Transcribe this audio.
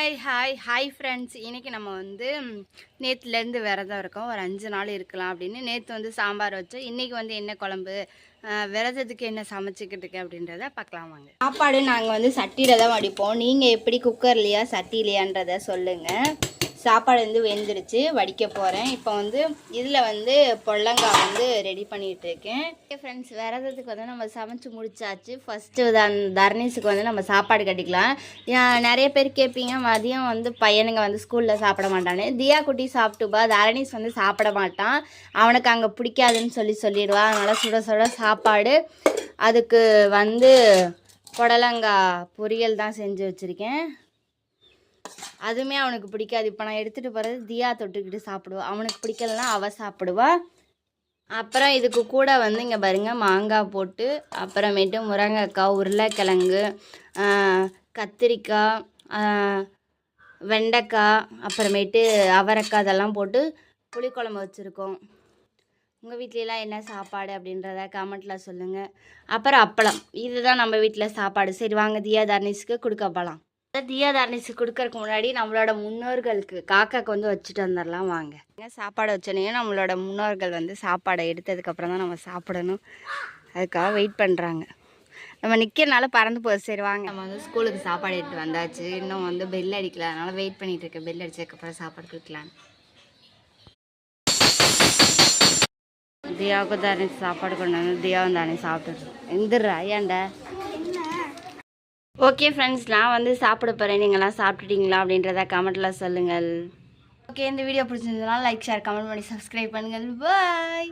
Hi hi hi friends இன்றைக்கி நம்ம வந்து நேற்றுலேருந்து விரதம் இருக்கோம். ஒரு அஞ்சு நாள் இருக்கலாம் அப்படின்னு. நேற்று வந்து சாம்பார் வச்சோம் இன்றைக்கி வந்து என்ன குழம்பு விரதத்துக்கு என்ன சமைச்சிக்கிட்டு இருக்கு அப்படின்றத பார்க்கலாம் வாங்க. சாப்பாடு நாங்கள் வந்து சட்டியில் தான் வடிப்போம். நீங்கள் எப்படி குக்கர்லையா சட்டிலையான்றதை சொல்லுங்கள் சாப்பாடு வந்து வெந்துருச்சு வடிக்க போகிறேன் இப்போ வந்து இதில் வந்து பொல்லங்காய் வந்து ரெடி பண்ணிகிட்டு இருக்கேன். ஃப்ரெண்ட்ஸ் விரதத்துக்கு வந்து நம்ம சமைச்சு முடிச்சாச்சு. ஃபஸ்ட்டு தன் தர்ணீஸுக்கு வந்து நம்ம சாப்பாடு கட்டிக்கலாம். நிறைய பேர் கேட்பீங்க மதியம் வந்து பையனுங்க வந்து ஸ்கூலில் சாப்பிட மாட்டானே. தியா குட்டி சாப்பிட்டுப்பா தரணீஸ் வந்து சாப்பிட மாட்டான். அவனுக்கு அங்கே பிடிக்காதுன்னு சொல்லி சொல்லிடுவா. அதனால் சுட சுட சாப்பாடு. அதுக்கு வந்து புடலங்காய் பொரியல் தான் செஞ்சு வச்சுருக்கேன். அதுவுமே அவனுக்கு பிடிக்காது. இப்போ நான் எடுத்துகிட்டு போகிறது தியா தொட்டுக்கிட்டு சாப்பிடுவா. அவனுக்கு பிடிக்கலனா அவள் சாப்பிடுவா. அப்புறம் இதுக்கு கூட வந்து இங்கே பாருங்கள் மாங்காய் போட்டு அப்புறமேட்டு முருங்கைக்காய் உருளைக்கிழங்கு கத்திரிக்காய் வெண்டைக்காய் அப்புறமேட்டு அவரைக்காய் இதெல்லாம் போட்டு புளிக்குழம்பு வச்சுருக்கோம். உங்கள் வீட்லலாம் என்ன சாப்பாடு அப்படின்றத கமெண்ட்டில் சொல்லுங்கள் அப்புறம் அப்பளம். இதுதான் நம்ம வீட்டில் சாப்பாடு. சரி வாங்க தியா தர்னிஸ்க்கு கொடுக்க போகலாம் தியா தர்னிஸ்க்கு கொடுக்கறக்கு முன்னாடி நம்மளோட முன்னோர்களுக்கு காக்காக்கு வந்து வச்சுட்டு வந்துடலாம் வாங்க. சாப்பாடு வச்சோன்னே நம்மளோட முன்னோர்கள் வந்து சாப்பாடை எடுத்ததுக்கப்புறம் தான் நம்ம சாப்பிடணும். அதுக்காக வெயிட் பண்ணுறாங்க நம்ம நிற்கிறனால பறந்து போகுது. சரி வாங்க. நம்ம வந்து ஸ்கூலுக்கு சாப்பாடு எடுத்து வந்தாச்சு. இன்னும் வந்து பெல் அடிக்கல. அதனால வெயிட் பண்ணிட்டு இருக்கேன். பெல் அடிச்சதுக்கப்புறம் சாப்பாடு கொடுக்கலான்னு தியாவுக்கு தானே சாப்பாடு கொண்டு வந்து தியாவும் தானே சாப்பிட்டுருக்கோம் எந்திரா ஏன்டா? ஓகே ஃப்ரெண்ட்ஸ் நான் வந்து சாப்பிட போகிறேன் நீங்களாம் சாப்பிட்டுட்டீங்களா அப்படின்றத கமெண்ட்டில் சொல்லுங்கள். ஓகே இந்த வீடியோ பிடிச்சிருந்ததுனால லைக் ஷேர் கமெண்ட் பண்ணி சப்ஸ்கிரைப் பண்ணுங்கள். பாய்